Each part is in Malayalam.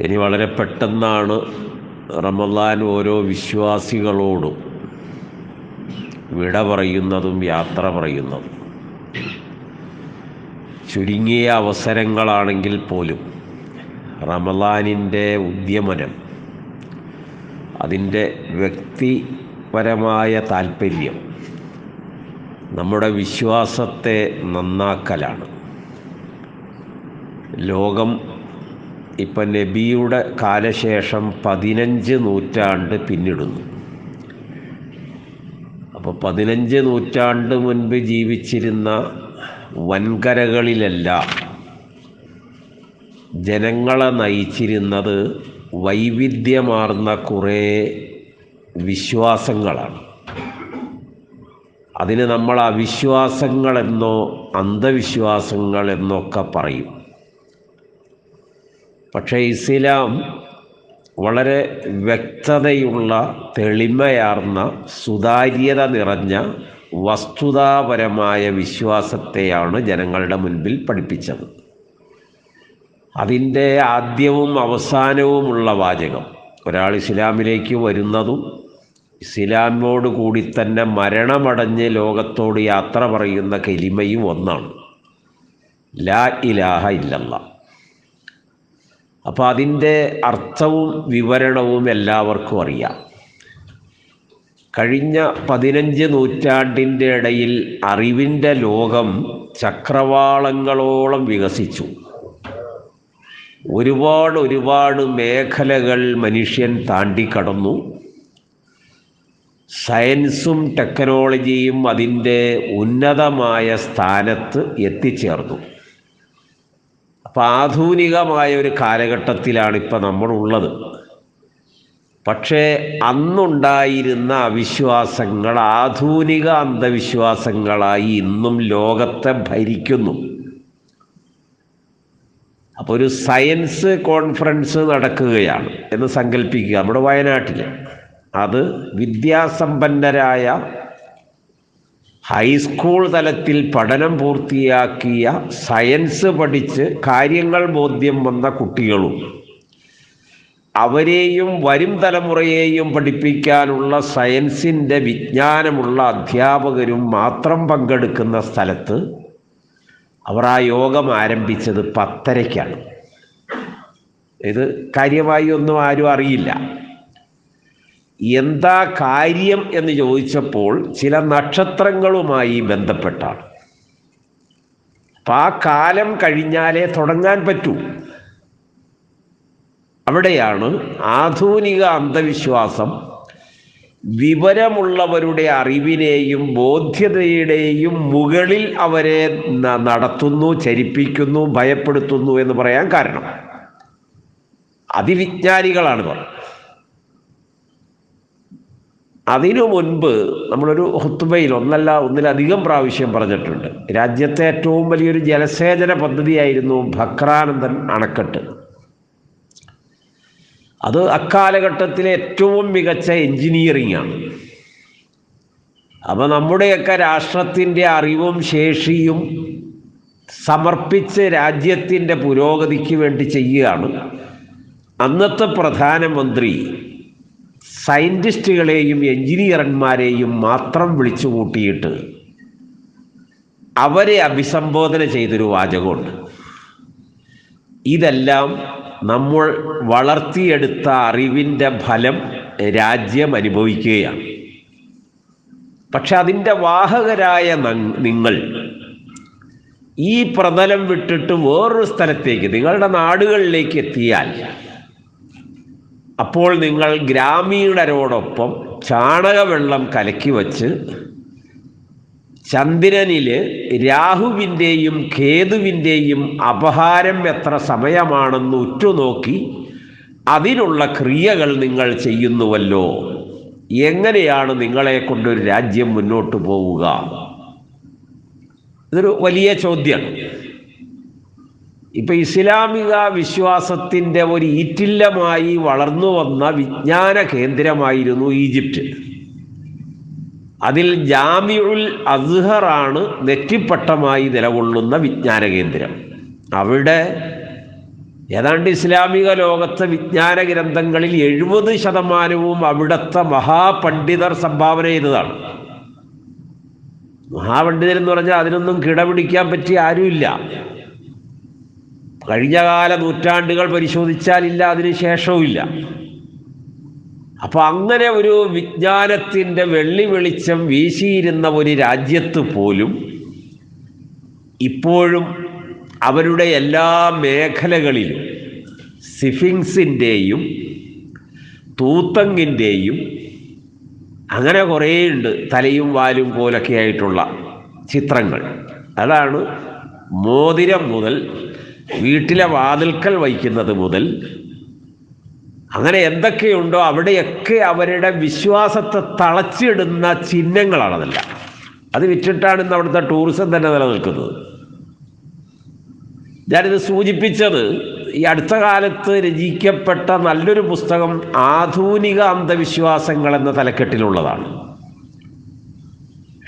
ഇനി വളരെ പെട്ടെന്നാണ് റമദാൻ ഓരോ വിശ്വാസികളോടും വിട പറയുന്നതും യാത്ര പറയുന്നതും. ചുരുങ്ങിയ അവസരങ്ങളാണെങ്കിൽ പോലും റമദാനിന്റെ ഉദ്യമനം അതിന്റെ വ്യക്തിപരമായ താല്പര്യം നമ്മുടെ വിശ്വാസത്തെ നന്നാക്കലാണ്. ലോകം ഇപ്പം നബിയുടെ കാലശേഷം പതിനഞ്ച് നൂറ്റാണ്ട് പിന്നിടുന്നു. അപ്പോൾ പതിനഞ്ച് നൂറ്റാണ്ട് മുൻപ് ജീവിച്ചിരുന്ന വൻകരകളിലല്ല ജനങ്ങളെ നയിച്ചിരുന്നത് വൈവിധ്യമാർന്ന കുറേ വിശ്വാസങ്ങളാണ്. അതിന് നമ്മൾ അവിശ്വാസങ്ങളെന്നോ അന്ധവിശ്വാസങ്ങളെന്നൊക്കെ പറയും. പക്ഷേ ഇസ്ലാം വളരെ വ്യക്തതയുള്ള തെളിമയാർന്ന സുതാര്യത നിറഞ്ഞ വസ്തുതാപരമായ വിശ്വാസത്തെയാണ് ജനങ്ങളുടെ മുൻപിൽ പഠിപ്പിച്ചത്. അതിന്റെ ആദ്യവും അവസാനവുമുള്ള വാചകം ഒരാൾ ഇസ്ലാമിലേക്ക് വരുന്നതും ഇസ്ലാമോട് കൂടി തന്നെ മരണമടഞ്ഞ് ലോകത്തോട് യാത്ര പറയുന്ന കെലിമയും ഒന്നാണ്. ലാ ഇലാഹ ഇല്ലല്ല. അപ്പോൾ അതിന്റെ അർത്ഥവും വിവരണവും എല്ലാവർക്കും അറിയാം. കഴിഞ്ഞ പതിനഞ്ച് നൂറ്റാണ്ടിന്റെ ഇടയിൽ അറിവിന്റെ ലോകം ചക്രവാളങ്ങളോളം വികസിച്ചു. ഒരുപാട് ഒരുപാട് മേഖലകൾ മനുഷ്യൻ താണ്ടിക്കടന്നു. സയൻസും ടെക്നോളജിയും അതിന്റെ ഉന്നതമായ സ്ഥാനത്ത് എത്തിച്ചേർന്നു. അപ്പോൾ ആധുനികമായ ഒരു കാലഘട്ടത്തിലാണ് ഇപ്പം നമ്മളുള്ളത്. പക്ഷേ അന്നുണ്ടായിരുന്ന അവിശ്വാസങ്ങൾ ആധുനിക അന്ധവിശ്വാസങ്ങളായി ഇന്നും ലോകത്തെ ഭരിക്കുന്നു. അപ്പോൾ ഒരു സയൻസ് കോൺഫറൻസ് നടക്കുകയാണ് എന്ന് സങ്കല്പിക്കുക നമ്മുടെ വയനാട്ടിൽ അത് വിദ്യാസമ്പന്നരായ ഹൈസ്കൂൾ തലത്തിൽ പഠനം പൂർത്തിയാക്കിയ സയൻസ് പഠിച്ച് കാര്യങ്ങൾ ബോധ്യം വന്ന കുട്ടികളും അവരെയും വരും തലമുറയെയും പഠിപ്പിക്കാനുള്ള സയൻസിന്റെ വിജ്ഞാനമുള്ള അധ്യാപകരും മാത്രം പങ്കെടുക്കുന്ന സ്ഥലത്ത് അവർ ആ യോഗം ആരംഭിച്ചത് പത്തരയ്ക്കാണ്. ഇത് കാര്യമായി ഒന്നും ആരും അറിയില്ല. എന്താ കാര്യം എന്ന് ചോദിച്ചപ്പോൾ ചില നക്ഷത്രങ്ങളുമായി ബന്ധപ്പെട്ടാണ്. അപ്പം ആ കാലം കഴിഞ്ഞാലേ തുടങ്ങാൻ പറ്റൂ. അവിടെയാണ് ആധുനിക അന്ധവിശ്വാസം വിവരമുള്ളവരുടെ അറിവിനെയും ബോധ്യതയുടെയും മുകളിൽ അവരെ നടത്തുന്നു ചരിപ്പിക്കുന്നു ഭയപ്പെടുത്തുന്നു എന്ന് പറയാൻ കാരണം. അതിവിജ്ഞാനികളാണ് ഇവർ. അതിനു മുൻപ് നമ്മളൊരു ഹുത്തുബയിൽ ഒന്നല്ല ഒന്നിലധികം പ്രാവശ്യം പറഞ്ഞിട്ടുണ്ട്. രാജ്യത്തെ ഏറ്റവും വലിയൊരു ജലസേചന പദ്ധതിയായിരുന്നു ഭക്രാനന്ദൻ അണക്കെട്ട്. അത് അക്കാലഘട്ടത്തിലെ ഏറ്റവും മികച്ച എൻജിനീയറിംഗ് ആണ്. അപ്പോൾ നമ്മുടെയൊക്കെ രാഷ്ട്രത്തിന്റെ അറിവും ശേഷിയും സമർപ്പിച്ച് രാജ്യത്തിന്റെ പുരോഗതിക്ക് വേണ്ടി ചെയ്യുകയാണ് അന്നത്തെ പ്രധാനമന്ത്രി സയന്റിസ്റ്റുകളെയും എഞ്ചിനീയർമാരെയും മാത്രം വിളിച്ചു കൂട്ടിയിട്ട് അവരെ അഭിസംബോധന ചെയ്തൊരു വാചകമുണ്ട്. ഇതെല്ലാം നമ്മൾ വളർത്തിയെടുത്ത അറിവിന്റെ ഫലം രാജ്യം അനുഭവിക്കുകയാണ്. പക്ഷെ അതിന്റെ വാഹകരായ നിങ്ങൾ ഈ പ്രതലം വിട്ടിട്ട് വേറൊരു സ്ഥലത്തേക്ക് നിങ്ങളുടെ നാടുകളിലേക്ക് എത്തിയാൽ അപ്പോൾ നിങ്ങൾ ഗ്രാമീണരോടൊപ്പം ചാണകവെള്ളം കലക്കി വച്ച് ചന്ദ്രനിൽ രാഹുവിന്റെയും കേതുവിന്റെയും അപഹാരം എത്ര സമയമാണെന്ന് ഉറ്റുനോക്കി അതിനുള്ള ക്രിയകൾ നിങ്ങൾ ചെയ്യുന്നുവല്ലോ. എങ്ങനെയാണ് നിങ്ങളെ കൊണ്ടൊരു രാജ്യം മുന്നോട്ട് പോവുക? ഇതൊരു വലിയ ചോദ്യമാണ് ഇപ്പം ഇസ്ലാമിക വിശ്വാസത്തിന്റെ ഒരു ഈറ്റില്ലമായി വളർന്നു വന്ന വിജ്ഞാന കേന്ദ്രമായിരുന്നു ഈജിപ്റ്റ്. അതിൽ ജാമിഉൽ അസ്ഹറാണ് നെറ്റിപ്പട്ടമായി നിലകൊള്ളുന്ന വിജ്ഞാന കേന്ദ്രം. അവിടെ ഏതാണ്ട് ഇസ്ലാമിക ലോകത്തെ വിജ്ഞാന ഗ്രന്ഥങ്ങളിൽ എഴുപത് ശതമാനവും അവിടുത്തെ മഹാപണ്ഡിതർ സംഭാവന ചെയ്തതാണ്. മഹാപണ്ഡിതരെന്ന് പറഞ്ഞാൽ അതിനൊന്നും കിടപിടിക്കാൻ പറ്റിയ ആരുമില്ല. കഴിഞ്ഞകാല നൂറ്റാണ്ടുകൾ പരിശോധിച്ചാലില്ല അതിന് ശേഷവുമില്ല. അപ്പോൾ അങ്ങനെ ഒരു വിജ്ഞാനത്തിന്റെ വെള്ളി വെളിച്ചം വീശിയിരുന്ന ഒരു രാജ്യത്ത് പോലും ഇപ്പോഴും അവരുടെ എല്ലാ മേഖലകളിലും സിഫിങ്സിന്റെയും തൂത്തങ്ങിന്റെയും അങ്ങനെ കുറേയുണ്ട് തലയും വാലും പോലൊക്കെ ആയിട്ടുള്ള ചിത്രങ്ങൾ. അതാണ് മോതിരം മുതൽ വീട്ടിലെ വാതിൽക്കൽ വഹിക്കുന്നത് മുതൽ അങ്ങനെ എന്തൊക്കെയുണ്ടോ അവിടെയൊക്കെ അവരുടെ വിശ്വാസത്തെ തളച്ചിടുന്ന ചിഹ്നങ്ങളാണതെല്ലാം അത് വിറ്റിട്ടാണ് ഇന്ന് അവിടുത്തെ ടൂറിസം തന്നെ നിലനിൽക്കുന്നത്. ഞാനിത് സൂചിപ്പിച്ചത് ഈ അടുത്ത കാലത്ത് രചിക്കപ്പെട്ട നല്ലൊരു പുസ്തകം ആധുനിക അന്ധവിശ്വാസങ്ങൾ എന്ന തലക്കെട്ടിലുള്ളതാണ്.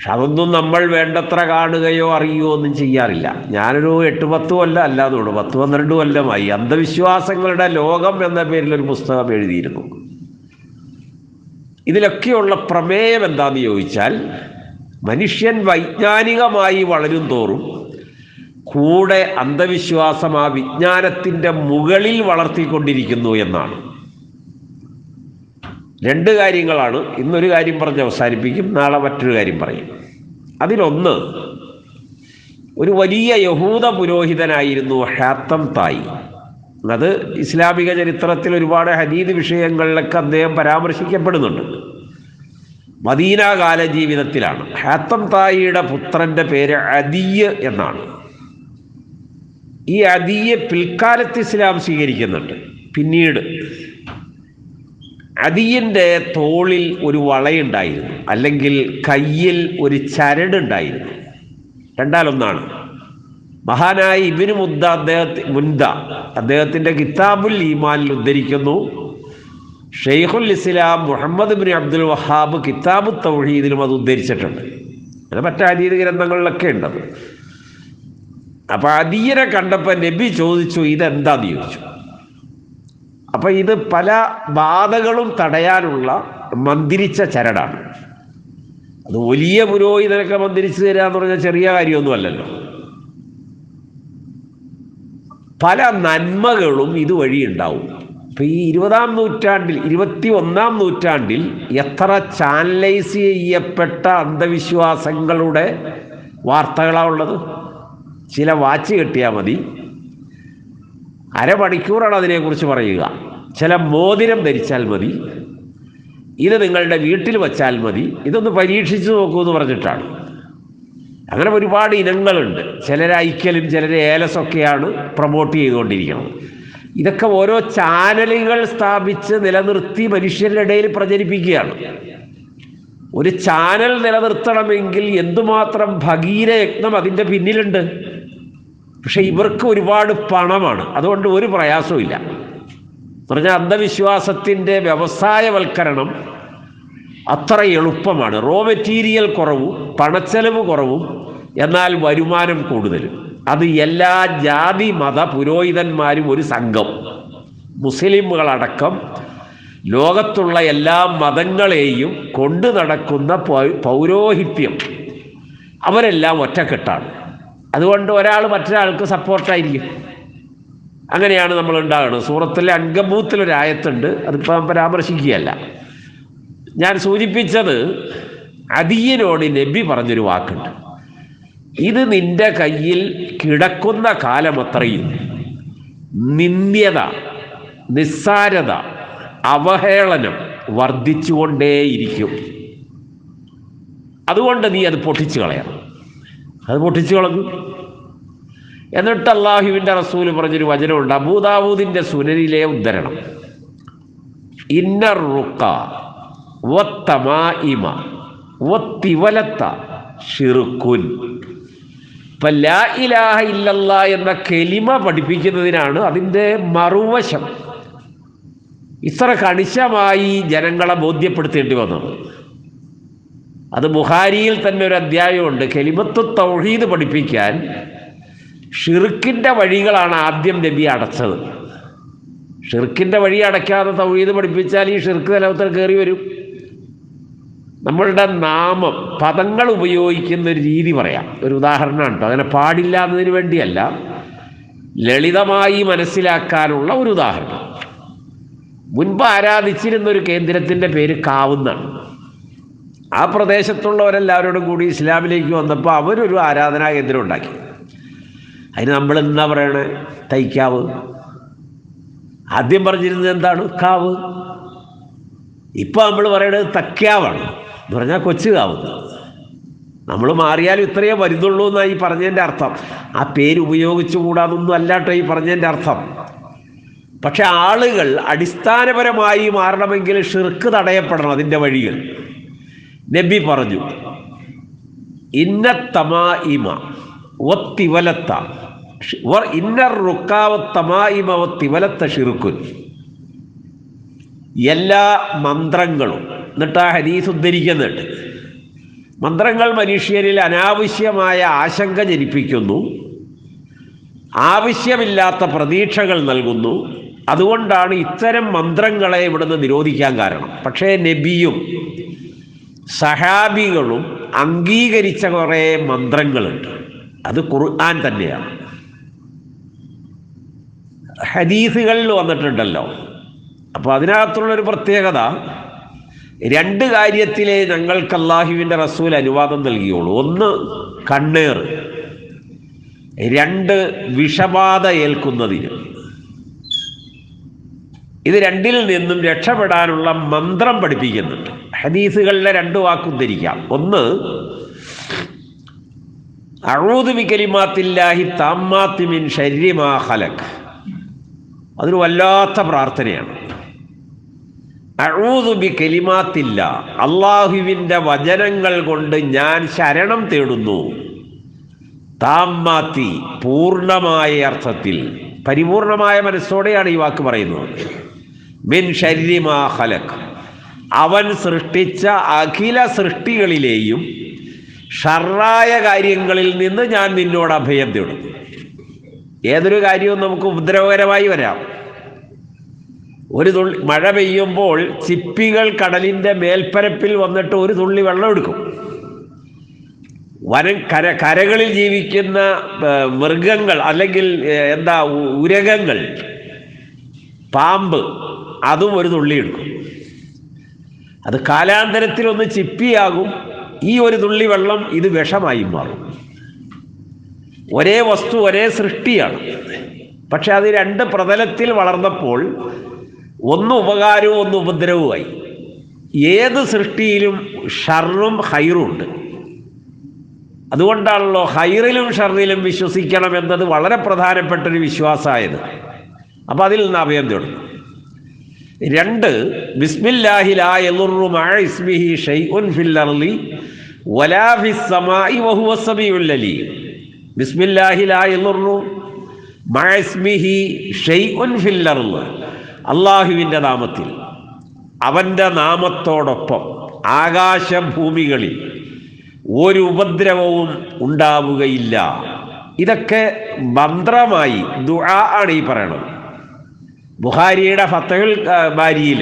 പക്ഷെ അതൊന്നും നമ്മൾ വേണ്ടത്ര കാണുകയോ അറിയുകയോ ഒന്നും ചെയ്യാറില്ല. ഞാനൊരു എട്ട് പത്ത് കൊല്ലം അല്ലാതുള്ളൂ പത്ത് പന്ത്രണ്ട് കൊല്ലമായി. അന്ധവിശ്വാസങ്ങളുടെ ലോകം എന്ന പേരിൽ ഒരു പുസ്തകം എഴുതിയിരുന്നു. ഇതിലൊക്കെയുള്ള പ്രമേയം എന്താന്ന് ചോദിച്ചാൽ മനുഷ്യൻ വൈജ്ഞാനികമായി വളരും തോറും കൂടെ അന്ധവിശ്വാസം ആ വിജ്ഞാനത്തിന്റെ മുകളിൽ വളർത്തിക്കൊണ്ടിരിക്കുന്നു എന്നാണ്. രണ്ട് കാര്യങ്ങളാണ് ഇന്നൊരു കാര്യം പറഞ്ഞ് അവസാനിപ്പിക്കും നാളെ മറ്റൊരു കാര്യം പറയും. അതിലൊന്ന് ഒരു വലിയ യഹൂദ പുരോഹിതനായിരുന്നു ഹാത്തം തായി. അത് ഇസ്ലാമിക ചരിത്രത്തിൽ ഒരുപാട് ഹദീദ് വിഷയങ്ങളിലൊക്കെ അദ്ദേഹം പരാമർശിക്കപ്പെടുന്നുണ്ട്. മദീനാകാല ജീവിതത്തിലാണ് ഹാത്തം തായിയുടെ പുത്രന്റെ പേര് അദിയ എന്നാണ്. ഈ അദിയെ പിൽക്കാലത്ത് ഇസ്ലാം സ്വീകരിക്കുന്നുണ്ട്. പിന്നീട് അദിയന്റെ തോളിൽ ഒരു വളയുണ്ടായിരുന്നു. അല്ലെങ്കിൽ കയ്യിൽ ഒരു ചരടുണ്ടായിരുന്നു. രണ്ടാലൊന്നാണ്. മഹാനായ ഇബിന് മുദ്ദ അദ്ദേഹത്തെ മുൻദ അദ്ദേഹത്തിന്റെ കിതാബുൽ ഈമാനിൽ ഉദ്ധരിക്കുന്നു. ഷെയ്ഖുൽ ഇസ്ലാം മുഹമ്മദ് ബിൻ അബ്ദുൽ വഹാബ് കിതാബ് തൗഹീദിലും അത് ഉദ്ധരിച്ചിട്ടുണ്ട്. അത് മറ്റു അതീത ഗ്രന്ഥങ്ങളിലൊക്കെ ഉണ്ടത് അപ്പോൾ അതീയനെ കണ്ടപ്പോൾ നബി ചോദിച്ചു ഇതെന്താന്ന്? ചോദിച്ചു. അപ്പം ഇത് പല ബാധകളും തടയാനുള്ള മന്ദിരിച്ച ചരടാണ്. അത് വലിയ പുരോഹിതനൊക്കെ മന്ദിരിച്ചു തരിക എന്ന് പറഞ്ഞാൽ ചെറിയ കാര്യമൊന്നുമല്ലല്ലോ. പല നന്മകളും ഇതുവഴി ഉണ്ടാവും. ഇപ്പം ഈ ഇരുപതാം നൂറ്റാണ്ടിൽ ഇരുപത്തി ഒന്നാം നൂറ്റാണ്ടിൽ എത്ര ചാനലൈസ് ചെയ്യപ്പെട്ട അന്ധവിശ്വാസങ്ങളുടെ വാർത്തകളാണുള്ളത് ചില വാച്ച് കെട്ടിയാൽ മതി. അരമണിക്കൂറാണ് അതിനെക്കുറിച്ച് പറയുക. ചില മോതിരം ധരിച്ചാൽ മതി. ഇത് നിങ്ങളുടെ വീട്ടിൽ വച്ചാൽ മതി. ഇതൊന്ന് പരീക്ഷിച്ചു നോക്കൂ എന്ന് പറഞ്ഞിട്ടാണ്. അങ്ങനെ ഒരുപാട് ഇനങ്ങളുണ്ട്. ചിലർ ഐക്യലും ചിലർ ഏലസൊക്കെയാണ് പ്രൊമോട്ട് ചെയ്തുകൊണ്ടിരിക്കുന്നത്. ഇതൊക്കെ ഓരോ ചാനലുകൾ സ്ഥാപിച്ച് നിലനിർത്തി മനുഷ്യരുടെ ഇടയിൽ പ്രചരിപ്പിക്കുകയാണ്. ഒരു ചാനൽ നിലനിർത്തണമെങ്കിൽ എന്തുമാത്രം ഭഗീര യജ്ഞം അതിന്റെ പിന്നിലുണ്ട്? പക്ഷെ ഇവർക്ക് ഒരുപാട് പണമാണ്. അതുകൊണ്ട് ഒരു പ്രയാസവും ഇല്ല പറഞ്ഞാൽ അന്ധവിശ്വാസത്തിന്റെ വ്യവസായവൽക്കരണം അത്ര എളുപ്പമാണ്. റോ മെറ്റീരിയൽ കുറവും പണച്ചെലവ് കുറവും എന്നാൽ വരുമാനം കൂടുതലും. അത് എല്ലാ ജാതി മത പുരോഹിതന്മാരും ഒരു സംഘം. മുസ്ലിമുകളടക്കം ലോകത്തുള്ള എല്ലാ മതങ്ങളെയും കൊണ്ടു നടക്കുന്ന പൗരോഹിത്യം. അവരെല്ലാം ഒറ്റക്കെട്ടാണ്. അതുകൊണ്ട് ഒരാൾ മറ്റൊരാൾക്ക് സപ്പോർട്ടായിരിക്കും. അങ്ങനെയാണ് നമ്മൾ ഉണ്ടാകുന്നത് സൂറത്തിലെ അങ്കബൂത്തിലൊരായത്തുണ്ട് അതിപ്പോൾ ഞാൻ പരാമർശിക്കുകയല്ല. ഞാൻ സൂചിപ്പിച്ചത് അദിയനോട് നബി പറഞ്ഞൊരു വാക്കുണ്ട്. ഇത് നിന്റെ കയ്യിൽ കിടക്കുന്ന കാലമത്രയും നിന്ദ്യത നിസ്സാരത അവഹേളനം വർദ്ധിച്ചുകൊണ്ടേയിരിക്കും. അതുകൊണ്ട് നീ അത് പൊട്ടിച്ചു കളയണം. അത് പൊട്ടിച്ചു കളഞ്ഞു. എന്നിട്ട് അള്ളാഹുവിന്റെ റസൂൽ പറഞ്ഞൊരു വചനമുണ്ട് അബൂദാബൂദിന്റെ സുനനിലെ ഉദ്ധരണം. ഇന്നർ റുക്ക വത്തിവലത്ത ഇലാഹ എന്ന കെലിമ പഠിപ്പിക്കുന്നതിനാണ് അതിന്റെ മറുവശം. ഇത്ര കണിശമായി ജനങ്ങളെ ബോധ്യപ്പെടുത്തേണ്ടി വന്നത്. അത് ബുഹാരിയിൽ തന്നെ ഒരു അധ്യായമുണ്ട്. കെലിമത്ത് തൗഹീദ് പഠിപ്പിക്കാൻ ഷിർക്കിന്റെ വഴികളാണ് ആദ്യം നബി അടച്ചത്. ഷിർക്കിന്റെ വഴി അടയ്ക്കാതെ തൗഹീദ് പഠിപ്പിച്ചാൽ ഈ ഷിർക്ക് തലവത്തിൽ കയറി വരും. നമ്മളുടെ നാമം പദങ്ങൾ ഉപയോഗിക്കുന്ന ഒരു രീതി പറയാം. ഒരു ഉദാഹരണമാണ് കേട്ടോ. അങ്ങനെ പാടില്ല എന്നതിന് വേണ്ടിയല്ല ലളിതമായി മനസ്സിലാക്കാനുള്ള ഒരു ഉദാഹരണം. മുൻപ് ആരാധിച്ചിരുന്ന ഒരു കേന്ദ്രത്തിന്റെ പേര് കാവുന്നാണ്. ആ പ്രദേശത്തുള്ളവരെല്ലാവരോടും കൂടി ഇസ്ലാമിലേക്ക് വന്നപ്പോൾ അവരൊരു ആരാധനാ കേന്ദ്രം ഉണ്ടാക്കി. അതിന് നമ്മൾ എന്താ പറയണേ? തൈക്കാവ്. ആദ്യം പറഞ്ഞിരുന്നത് എന്താണ്? കാവ്. ഇപ്പം നമ്മൾ പറയണത് തക്കാവാണ് എന്ന് പറഞ്ഞാൽ കൊച്ചു കാവ്. നമ്മൾ മാറിയാലും ഇത്രയേ വരുന്നുള്ളൂ എന്നാണ് ഈ പറഞ്ഞതിന്റെ അർത്ഥം. ആ പേര് ഉപയോഗിച്ചു കൂടാതൊന്നും അല്ലാട്ടോ ഈ പറഞ്ഞതിന്റെ അർത്ഥം. പക്ഷെ ആളുകൾ അടിസ്ഥാനപരമായി മാറണമെങ്കിൽ ഷിർക്ക് തടയപ്പെടണം അതിന്റെ വഴികൾ. നബി പറഞ്ഞു ഇന്ന തമായിമ ഒത്തിവലത്ത ഇന്നർ റുക്കാവ തമായിമ ഒത്തിവലത്ത ഷിറുക്കുൻ എല്ലാ മന്ത്രങ്ങളും എന്നിട്ട് ആ ഹരീസ് ഉദ്ധരിക്കുന്നുണ്ട്. മന്ത്രങ്ങൾ മനുഷ്യരിൽ അനാവശ്യമായ ആശങ്ക ജനിപ്പിക്കുന്നു ആവശ്യമില്ലാത്ത പ്രതീക്ഷകൾ നൽകുന്നു. അതുകൊണ്ടാണ് ഇത്തരം മന്ത്രങ്ങളെ ഇവിടുന്ന് നിരോധിക്കാൻ കാരണം. പക്ഷേ നബിയും സഹാബികളും അംഗീകരിച്ച കുറേ മന്ത്രങ്ങളുണ്ട്. അത് ഖുർആൻ തന്നെയാണ്. ഹദീസുകളിൽ വന്നിട്ടുണ്ടല്ലോ. അപ്പോൾ അതിനകത്തുള്ളൊരു പ്രത്യേകത രണ്ട് കാര്യത്തിലെ ഞങ്ങൾക്ക് അള്ളാഹുവിന്റെ റസൂൽ അനുവാദം നൽകിയുള്ളൂ. ഒന്ന് കണ്ണേർ രണ്ട് വിഷബാധ ഏൽക്കുന്നതിന്. ഇത് രണ്ടിൽ നിന്നും രക്ഷപ്പെടാനുള്ള മന്ത്രം പഠിപ്പിക്കുന്നുണ്ട്. ഹദീസുകളിലെ രണ്ട് വാക്കും ധരിക്കാം ഒന്ന് അഴൂതുമിക്കലിമാത്തില്ലാഹി താമ്മാത്തിമിൻ ശരീരമാ ഹലക് അതൊരു വല്ലാത്ത പ്രാർത്ഥനയാണ്. അഴൂതുബി കലിമാത്തില്ല അള്ളാഹുവിന്റെ വചനങ്ങൾ കൊണ്ട് ഞാൻ ശരണം തേടുന്നു. താമ്മാത്തി പൂർണമായ അർത്ഥത്തിൽ പരിപൂർണമായ മനസ്സോടെയാണ് ഈ വാക്ക് പറയുന്നത്. മിൻ ഷരിമാ അവൻ സൃഷ്ടിച്ച അഖില സൃഷ്ടികളിലെയും ഷർറായ കാര്യങ്ങളിൽ നിന്ന് ഞാൻ നിന്നോട് അഭയം തേടും. ഏതൊരു കാര്യവും നമുക്ക് ഉപദ്രവകരമായി വരാം. ഒരു തുള്ളി മഴ പെയ്യുമ്പോൾ ചിപ്പികൾ കടലിന്റെ മേൽപ്പരപ്പിൽ വന്നിട്ട് ഒരു തുള്ളി വെള്ളം എടുക്കും. വനം കര കരകളിൽ ജീവിക്കുന്ന മൃഗങ്ങൾ അല്ലെങ്കിൽ എന്താ ഉരകങ്ങൾ പാമ്പ് അതും ഒരു തുള്ളി എടുക്കും. അത് കാലാന്തരത്തിൽ ഒന്ന് ചിപ്പിയാകും. ഈ ഒരു തുള്ളി വെള്ളം ഇത് വിഷമായി മാറും. ഒരേ വസ്തു ഒരേ സൃഷ്ടിയാണ്. പക്ഷെ അത് രണ്ട് പ്രതലത്തിൽ വളർന്നപ്പോൾ ഒന്ന് ഉപകാരവും ഒന്ന് ഉപദ്രവവുമായി. ഏത് സൃഷ്ടിയിലും ഷർറും ഹൈറും ഉണ്ട്. അതുകൊണ്ടാണല്ലോ ഹൈറിലും ഷർറിലും വിശ്വസിക്കണം എന്നത് വളരെ പ്രധാനപ്പെട്ടൊരു വിശ്വാസമായത്. അപ്പോൾ അതിൽ നിന്ന് അഭയം തേടും രണ്ട് വലാ ഫിസ് അള്ളാഹുവിന്റെ നാമത്തിൽ അവന്റെ നാമത്തോടൊപ്പം ആകാശഭൂമികളിൽ ഒരു ഉപദ്രവവും ഉണ്ടാവുകയില്ല. ഇതൊക്കെ മന്ത്രമായി ദുആ ആണ് ഈ പറയണത്. ബുഹാരിയുടെ ഫത്തഹുൽ ബാരിയിൽ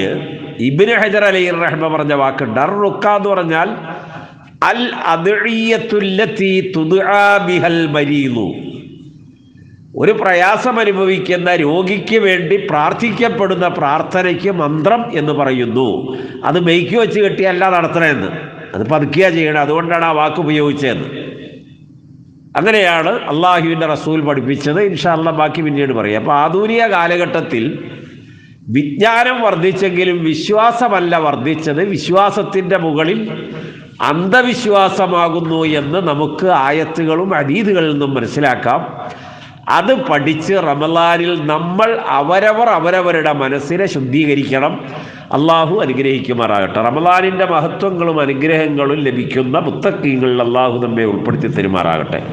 ഇബിന് ഹജർ അലി റഹ്മ പറഞ്ഞ വാക്ക് അർ റുക്ക എന്ന് പറഞ്ഞാൽ അൽ ബിഹൽ മരീദു. ഒരു പ്രയാസം അനുഭവിക്കുന്ന രോഗിക്ക് വേണ്ടി പ്രാർത്ഥിക്കപ്പെടുന്ന പ്രാർത്ഥനയ്ക്ക് മന്ത്രം എന്ന് പറയുന്നു. അത് മെയ്ക്ക് വെച്ച് കെട്ടിയല്ല നടത്തണമെന്ന് അത് പതുക്കിയാ ചെയ്യണം. അതുകൊണ്ടാണ് ആ വാക്ക് ഉപയോഗിച്ചതെന്ന് അങ്ങനെയാണ് അള്ളാഹുവിന്റെ റസൂൽ പഠിപ്പിച്ചത്. ഇൻഷാല്ല ബാക്കി പിന്നീട് പറയാം. അപ്പോൾ ആധുനിക കാലഘട്ടത്തിൽ വിജ്ഞാനം വർദ്ധിച്ചെങ്കിലും വിശ്വാസമല്ല വർദ്ധിച്ചത്. വിശ്വാസത്തിന്റെ മുകളിൽ അന്ധവിശ്വാസമാകുന്നു എന്ന് നമുക്ക് ആയത്തുകളും അതീതുകളിൽ നിന്നും മനസ്സിലാക്കാം. അത് പഠിച്ച് റമലാനിൽ നമ്മൾ അവരവർ അവരവരുടെ മനസ്സിനെ ശുദ്ധീകരിക്കണം. അള്ളാഹു അനുഗ്രഹിക്കുമാറാകട്ടെ. റമലാനിന്റെ മഹത്വങ്ങളും അനുഗ്രഹങ്ങളും ലഭിക്കുന്ന മുത്തക്കീങ്ങളിൽ അള്ളാഹു നമ്മെ ഉൾപ്പെടുത്തി തരുമാറാകട്ടെ.